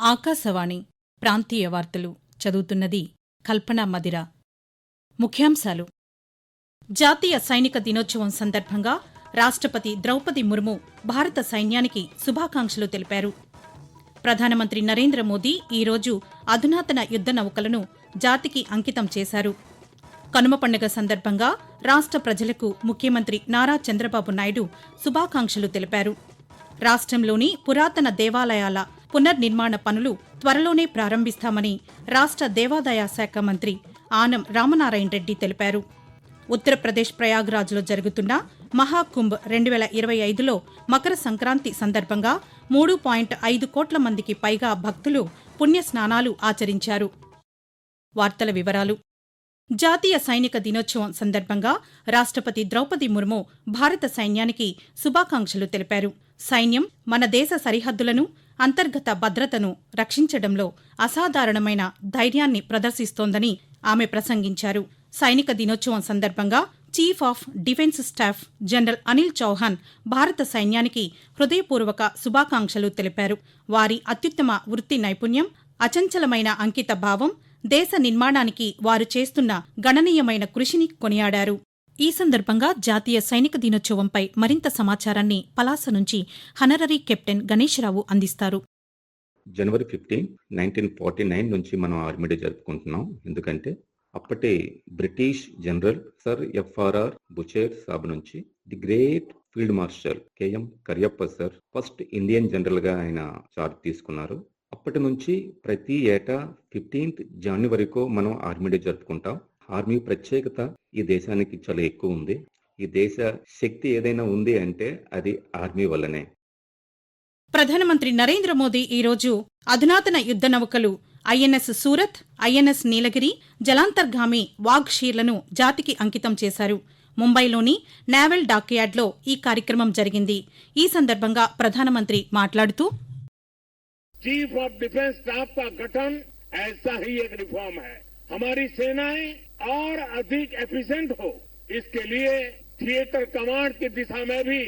ఆకాశవాణి ప్రాంతీయ వార్తలు చదువుతున్నది కల్పన మదిర. ముఖ్యాంశాలు. జాతీయ సైనిక దినోత్సవం సందర్భంగా రాష్ట్రపతి ద్రౌపది ముర్ము భారత సైన్యానికి శుభాకాంక్షలు తెలిపారు. ప్రధానమంత్రి నరేంద్ర మోదీ ఈరోజు అధునాతన యుద్ధ నౌకలను జాతికి అంకితం చేశారు. కనుమ పండుగ సందర్భంగా రాష్ట్ర ప్రజలకు ముఖ్యమంత్రి నారా చంద్రబాబు నాయుడు శుభాకాంక్షలు తెలిపారు. రాష్ట్రంలోని పురాతన దేవాలయాల పునర్నిర్మాణ పనులు త్వరలోనే ప్రారంభిస్తామని రాష్ట్ర దేవాదాయ శాఖ మంత్రి ఆనం రామనారాయణ రెడ్డి తెలిపారు. ఉత్తరప్రదేశ్ ప్రయాగ్రాజ్లో జరుగుతున్న మహాకుంభ్ రెండు వేల ఇరవై ఐదులో మకర సంక్రాంతి సందర్భంగా మూడు పాయింట్ ఐదు కోట్ల మందికి పైగా భక్తులు పుణ్యస్నానాలు ఆచరించారు. వార్తల వివరాలు జాతీయ సైనిక దినోత్సవం సందర్భంగా రాష్ట్రపతి ద్రౌపది ముర్ము భారత సైన్యానికి శుభాకాంక్షలు తెలిపారు. సైన్యం మన దేశ సరిహద్దులను అంతర్గత భద్రతను రక్షించడంలో అసాధారణమైన ధైర్యాన్ని ప్రదర్శిస్తోందని ఆమె ప్రసంగించారు. సైనిక దినోత్సవం సందర్భంగా chief of defence staff general Anil Chauhan భారత సైన్యానికి హృదయపూర్వక శుభాకాంక్షలు తెలిపారు. వారి అత్యుత్తమ వృత్తి నైపుణ్యం అచంచలమైన అంకిత భావం దేశ నిర్మాణానికి వారు చేస్తున్న గణనీయమైన కృషిని కొనియాడారు. ఈ సందర్భంగా జాతీయ సైనిక దినోత్సవంపై మరింత సమాచారాన్ని పలాస నుంచి హనరరీ కెప్టెన్ గణేశ్రావు అందిస్తారు. January fifteen nineteen forty nine నుంచి మనం ఆర్మీ డే జరుపుకుంటున్నాం. ఎందుకంటే అప్పటి British general sir F R R Bucher సాబ్ నుంచి the great field marshal K M Cariappa sir first Indian జనరల్గా ఆయన చార్జ్ తీసుకున్నారు. అప్పటి నుంచి ప్రతి ఏటా ఫిఫ్టీన్త్ జనవరికో మనం ఆర్మీ డే జరుపుకుంటాం. ఆర్మీ ప్రత్యేకత ఈ దేశానికి చాలా ఎక్కువ ఉంది. ఈ దేశ శక్తి ఏదైనా ఉంది అంటే అది ఆర్మీ వల్లనే. ప్రధానమంత్రి నరేంద్ర మోదీ ఈరోజు అధునాతన యుద్ధ నౌకలు ఐఎన్ఎస్ సూరత్ ఐఎన్ఎస్ నీలగిరి జలాంతర్గామి వాగ్షీర్లను జాతికి అంకితం చేశారు. ముంబైలోని నేవల్ డాక్యార్డ్లో ఈ కార్యక్రమం జరిగింది. ఈ సందర్భంగా ప్రధానమంత్రి మాట్లాడుతూ चीफ ऑफ़ डिफेंस स्टाफ का गठन ऐसा ही एक रिफॉर्म है। हमारी सेनाएँ और अधिक एफिशिएंट हो, इसके लिए थिएटर कमांड की दिशा में भी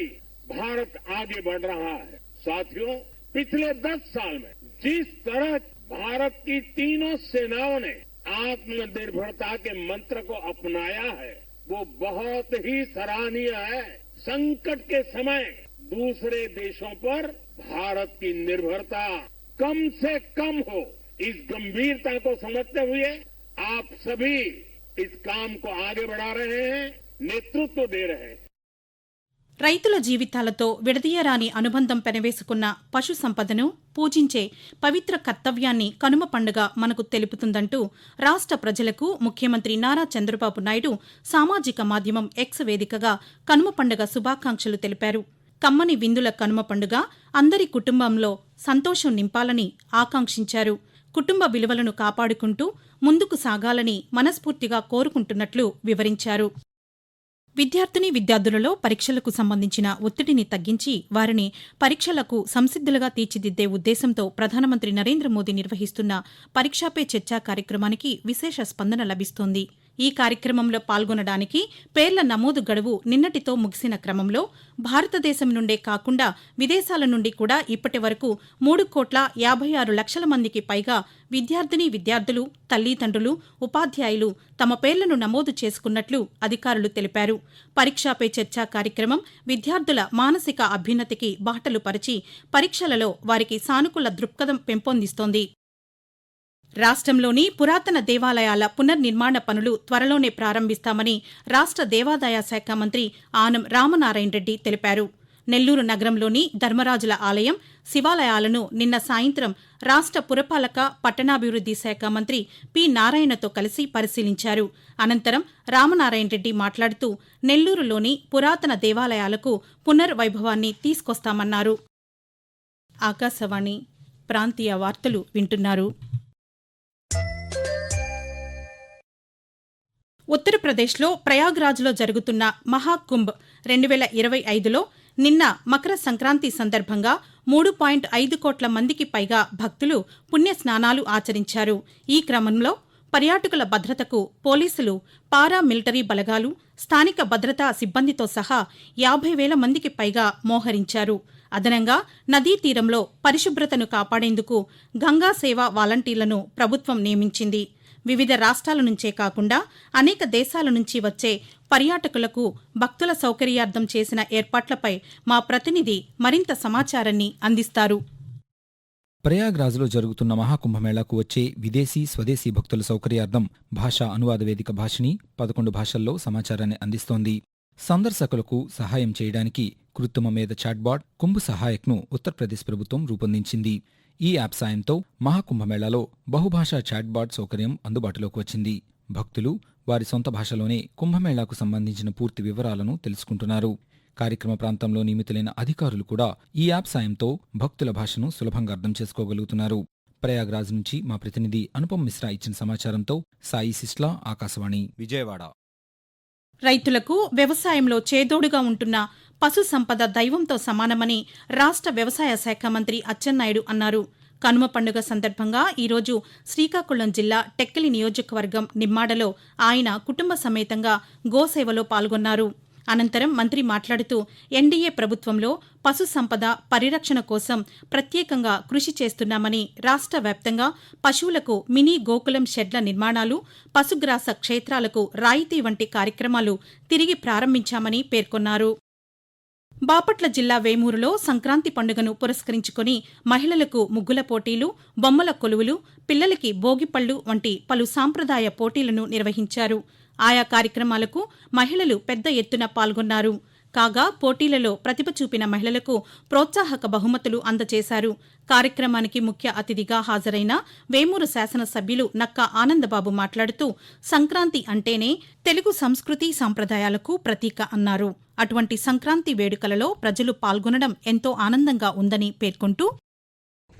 भारत आगे बढ़ रहा है। साथियों, पिछले दस साल में जिस तरह भारत की तीनों सेनाओं ने आत्मनिर्भरता के मंत्र को अपनाया है, वो बहुत ही सराहनीय है। संकट के समय दूसरे देशों पर भारत की निर्भरता। कम से कम हो इस गंभीरता को समझते हुए आप सभी इस काम को आगे बढ़ा रहे हैं नेतृत्व दे रहे हैं రైతుల జీవితాలతో విడదీయరాని అనుబంధం పెనవేసుకున్న పశు సంపదను పూజించే పవిత్ర కర్తవ్యాన్ని కనుమ పండుగ మనకు తెలుపుతుందంటూ రాష్ట్ర ప్రజలకు ముఖ్యమంత్రి నారా చంద్రబాబు నాయుడు సామాజిక మాధ్యమం ఎక్స్ వేదికగా కనుమ పండుగ శుభాకాంక్షలు తెలిపారు కమ్మని విందుల కనుమ పండుగ అందరి కుటుంబంలో సంతోషం నింపాలని ఆకాంక్షించారు. కుటుంబ విలువలను కాపాడుకుంటూ ముందుకు సాగాలని మనస్ఫూర్తిగా కోరుకుంటున్నట్లు వివరించారు. విద్యార్థిని విద్యార్థులలో పరీక్షలకు సంబంధించిన ఒత్తిడిని తగ్గించి వారిని పరీక్షలకు సంసిద్ధులుగా తీర్చిదిద్దే ఉద్దేశంతో ప్రధానమంత్రి నరేంద్ర మోదీ నిర్వహిస్తున్న పరీక్షాపే చర్చా కార్యక్రమానికి విశేష స్పందన లభిస్తోంది. ఈ కార్యక్రమంలో పాల్గొనడానికి పేర్ల నమోదు గడువు నిన్నటితో ముగిసిన క్రమంలో భారతదేశం నుండే కాకుండా విదేశాల నుండి కూడా ఇప్పటి వరకు మూడు కోట్ల యాభై ఆరు లక్షల మందికి పైగా విద్యార్థిని విద్యార్థులు తల్లిదండ్రులు ఉపాధ్యాయులు తమ పేర్లను నమోదు చేసుకున్నట్లు అధికారులు తెలిపారు. పరీక్షాపై చర్చా కార్యక్రమం విద్యార్థుల మానసిక అభ్యున్నతికి బాటలు పరిచి పరీక్షలలో వారికి సానుకూల దృక్పథం పెంపొందిస్తోంది. రాష్ట్రంలోని పురాతన దేవాలయాల పునర్నిర్మాణ పనులు త్వరలోనే ప్రారంభిస్తామని రాష్ట్ర దేవాదాయ శాఖ మంత్రి ఆనం రామనారాయణ రెడ్డి తెలిపారు. నెల్లూరు నగరంలోని ధర్మరాజుల ఆలయం శివాలయాలను నిన్న సాయంత్రం రాష్ట్ర పురపాలక పట్టణాభివృద్ది శాఖ మంత్రి పి నారాయణతో కలిసి పరిశీలించారు. అనంతరం రామనారాయణ రెడ్డి మాట్లాడుతూ నెల్లూరులోని పురాతన దేవాలయాలకు పునర్వైభవాన్ని తీసుకొస్తామన్నారు. ఆకాశవాణి ప్రాంతీయ వార్తలు వింటున్నారు. ఉత్తరప్రదేశ్లో ప్రయాగ్రాజ్లో జరుగుతున్న మహాకుంభ్ రెండు వేల ఇరవై ఐదులో నిన్న మకర సంక్రాంతి సందర్భంగా మూడు పాయింట్ ఐదు కోట్ల మందికి పైగా భక్తులు పుణ్యస్నానాలు ఆచరించారు. ఈ క్రమంలో పర్యాటకుల భద్రతకు పోలీసులు పారా మిలిటరీ బలగాలు స్థానిక భద్రతా సిబ్బందితో సహా యాభై వేల మందికి పైగా మోహరించారు. అదనంగా నదీ తీరంలో పరిశుభ్రతను కాపాడేందుకు గంగా సేవ వాలంటీర్లను ప్రభుత్వం నియమించింది. వివిధ రాష్ట్రాల నుంచే కాకుండా అనేక దేశాల నుంచి వచ్చే పర్యాటకులకు భక్తుల సౌకర్యార్థం చేసిన ఏర్పాట్లపై మా ప్రతినిధి మరింత సమాచారాన్ని అందిస్తారు. ప్రయాగ్రాజ్లో జరుగుతున్న మహాకుంభమేళాకు వచ్చే విదేశీ స్వదేశీ భక్తుల సౌకర్యార్థం భాషా అనువాద వేదిక భాషిని పదకొండు భాషల్లో సమాచారాన్ని అందిస్తోంది. సందర్శకులకు సహాయం చేయడానికి కృత్రిమ మీద చాట్బాట్ కుంభ సహాయక్ను ఉత్తరప్రదేశ్ ప్రభుత్వం రూపొందించింది. ఈ యాప్ సాయంతో మహాకుంభమేళాలో బహుభాషా చాట్బాట్ సౌకర్యం అందుబాటులోకి వచ్చింది. భక్తులు వారి సొంత భాషలోనే కుంభమేళాకు సంబంధించిన పూర్తి వివరాలను తెలుసుకుంటున్నారు. కార్యక్రమ ప్రాంతంలో నియమితులైన అధికారులు కూడా ఈ యాప్ సాయంతో భక్తుల భాషను సులభంగా అర్థం చేసుకోగలుగుతున్నారు. ప్రయాగ్రాజ్ నుంచి మా ప్రతినిధి అనుపమ్ మిశ్రా ఇచ్చిన సమాచారంతో సాయి సిస్లా ఆకాశవాణి. విజయవాడ. రైతులకు వ్యవసాయంలో చేదోడుగా ఉంటున్న పశు సంపద దైవంతో సమానమని రాష్ట్ర వ్యవసాయ శాఖ మంత్రి అచ్చెన్నాయుడు అన్నారు. కనుమ పండుగ సందర్భంగా ఈరోజు శ్రీకాకుళం జిల్లా టెక్కలి నియోజకవర్గం నిమ్మాడలో ఆయన కుటుంబ సమేతంగా గోసేవలో పాల్గొన్నారు. అనంతరం మంత్రి మాట్లాడుతూ ఎన్డీఏ ప్రభుత్వంలో పశు సంపద పరిరక్షణ కోసం ప్రత్యేకంగా కృషి చేస్తున్నామని రాష్ట్ర వ్యాప్తంగా పశువులకు మినీ గోకులం షెడ్ల నిర్మాణాలు పశుగ్రాస క్షేత్రాలకు రాయితీ వంటి కార్యక్రమాలు తిరిగి ప్రారంభించామని పేర్కొన్నారు. బాపట్ల జిల్లా వేమూరులో సంక్రాంతి పండుగను పురస్కరించుకుని మహిళలకు ముగ్గుల పోటీలు బొమ్మల కొలువులు పిల్లలకి భోగిపళ్ళు వంటి పలు సాంప్రదాయ పోటీలను నిర్వహించారు. ఆయా కార్యక్రమాలకు మహిళలు పెద్ద ఎత్తున పాల్గొన్నారు. కాగా పోటీలలో ప్రతిభ చూపిన మహిళలకు ప్రోత్సాహక బహుమతులు అందజేశారు కార్యక్రమానికి ముఖ్య అతిథిగా హాజరైన వేమూరు శాసనసభ్యులు నక్కా ఆనందబాబు మాట్లాడుతూ సంక్రాంతి అంటేనే తెలుగు సంస్కృతి సంప్రదాయాలకు ప్రతీక అన్నారు. అటువంటి సంక్రాంతి వేడుకలలో ప్రజలు పాల్గొనడం ఎంతో ఆనందంగా ఉందని పేర్కొంటూ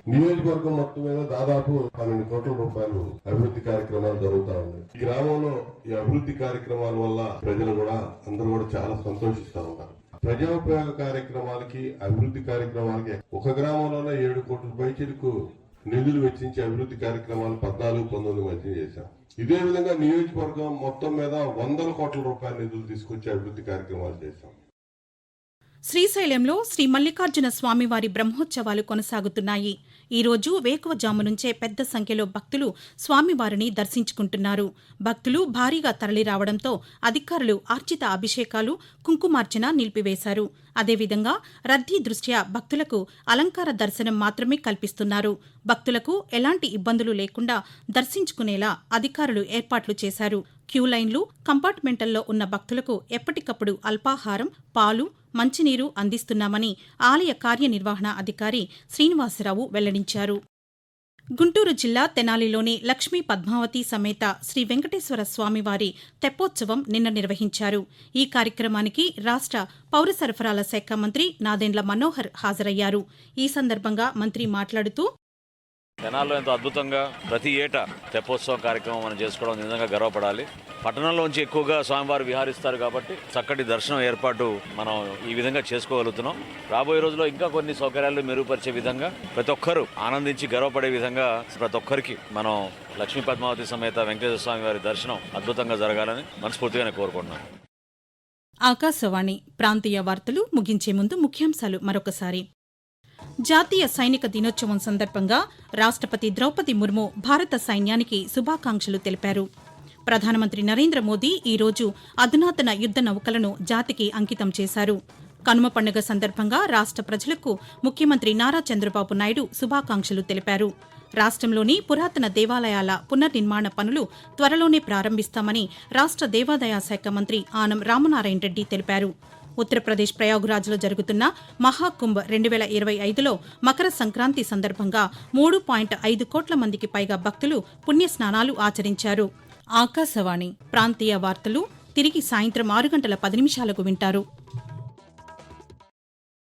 నియోజకవర్గం మొత్తం మీద దాదాపు పన్నెండు కోట్ల రూపాయలు అభివృద్ధి కార్యక్రమాలు జరుగుతా ఉన్నాయి. ఈ గ్రామంలో ఈ అభివృద్ధి కార్యక్రమాల వల్ల ప్రజలు కూడా అందరూ కూడా చాలా సంతోషిస్తా ఉన్నారు. ప్రజోపయోగ కార్యక్రమాలకి అభివృద్ధి కార్యక్రమాలకి ఒక గ్రామంలోనే ఏడు కోట్ల పైచలకు నిధులు వెచ్చించి అభివృద్ధి కార్యక్రమాలు పద్నాలుగు పంతొమ్మిది మధ్య చేశాం. ఇదే విధంగా నియోజకవర్గం మొత్తం మీద వందల కోట్ల రూపాయల నిధులు తీసుకొచ్చి అభివృద్ధి కార్యక్రమాలు చేశాం. శ్రీశైలంలో శ్రీ మల్లికార్జున స్వామివారి బ్రహ్మోత్సవాలు కొనసాగుతున్నాయి. ఈరోజు వేకువజాము నుంచే పెద్ద సంఖ్యలో భక్తులు స్వామివారిని దర్శించుకుంటున్నారు. భక్తులు భారీగా తరలిరావడంతో అధికారులు ఆర్చిత అభిషేకాలు కుంకుమార్చన నిలిపివేశారు. అదేవిధంగా రద్దీ దృష్ట్యా భక్తులకు అలంకార దర్శనం మాత్రమే కల్పిస్తున్నారు. భక్తులకు ఎలాంటి ఇబ్బందులు లేకుండా దర్శించుకునేలా అధికారులు ఏర్పాట్లు చేశారు. క్యూ లైన్లు కంపార్ట్మెంటల్లో ఉన్న భక్తులకు ఎప్పటికప్పుడు అల్పాహారం పాలు మంచినీరు అందిస్తున్నామని ఆలయ కార్యనిర్వహణ అధికారి శ్రీనివాసరావు వెల్లడించారు. గుంటూరు జిల్లా తెనాలిలోని లక్ష్మీ పద్మావతి సమేత శ్రీ వెంకటేశ్వర స్వామివారి తెప్పోత్సవం నిన్న నిర్వహించారు. ఈ కార్యక్రమానికి రాష్ట్ర పౌర సరఫరాల శాఖ మంత్రి నాదెండ్ల మనోహర్ హాజరయ్యారు. ఈ సందర్భంగా మంత్రి మాట్లాడుతూ తెనాల్లో ఎంతో అద్భుతంగా ప్రతి ఏటా తెప్పోత్సవం కార్యక్రమం మనం చేసుకోవడం నిజంగా గర్వపడాలి. పట్టణంలోంచి ఎక్కువగా స్వామివారు విహారిస్తారు కాబట్టి చక్కటి దర్శనం ఏర్పాటు మనం ఈ విధంగా చేసుకోగలుగుతున్నాం. రాబోయే రోజుల్లో ఇంకా కొన్ని సౌకర్యాలు మెరుగుపరిచే విధంగా ప్రతి ఒక్కరూ ఆనందించి గర్వపడే విధంగా ప్రతి ఒక్కరికి మనం లక్ష్మీ పద్మావతి సమేత వెంకటేశ్వర స్వామి వారి దర్శనం అద్భుతంగా జరగాలని మనస్ఫూర్తిగా కోరుకుంటున్నాం. కోరుకుంటున్నాను ఆకాశవాణి ప్రాంతీయ వార్తలు ముగించే ముందు ముఖ్యాంశాలు మరొకసారి. జాతీయ సైనిక దినోత్సవం సందర్భంగా రాష్ట్రపతి ద్రౌపది ముర్ము భారత సైన్యానికి శుభాకాంక్షలు తెలిపారు. ప్రధానమంత్రి నరేంద్ర మోదీ ఈరోజు అధునాతన యుద్ద నౌకలను జాతికి అంకితం చేశారు. కనుమ పండుగ సందర్భంగా రాష్ట్ర ప్రజలకు ముఖ్యమంత్రి నారా చంద్రబాబు నాయుడు శుభాకాంక్షలు తెలిపారు. రాష్ట్రంలోని పురాతన దేవాలయాల పునర్నిర్మాణ పనులు త్వరలోనే ప్రారంభిస్తామని రాష్ట్ర దేవాదాయ శాఖ మంత్రి ఆనం రామనారాయణ రెడ్డి తెలిపారు. ఉత్తరప్రదేశ్ ప్రయాగ్రాజ్లో జరుగుతున్న మహాకుంభ్ రెండు వేల ఇరవై ఐదులో మకర సంక్రాంతి సందర్భంగా మూడు పాయింట్ ఐదు కోట్ల మందికి పైగా భక్తులు పుణ్యస్నానాలు ఆచరించారు. ఆకాశవాణి ప్రాంతీయ వార్తలు తిరిగి సాయంత్రం ఆరు గంటల పది నిమిషాలకు వింటారు.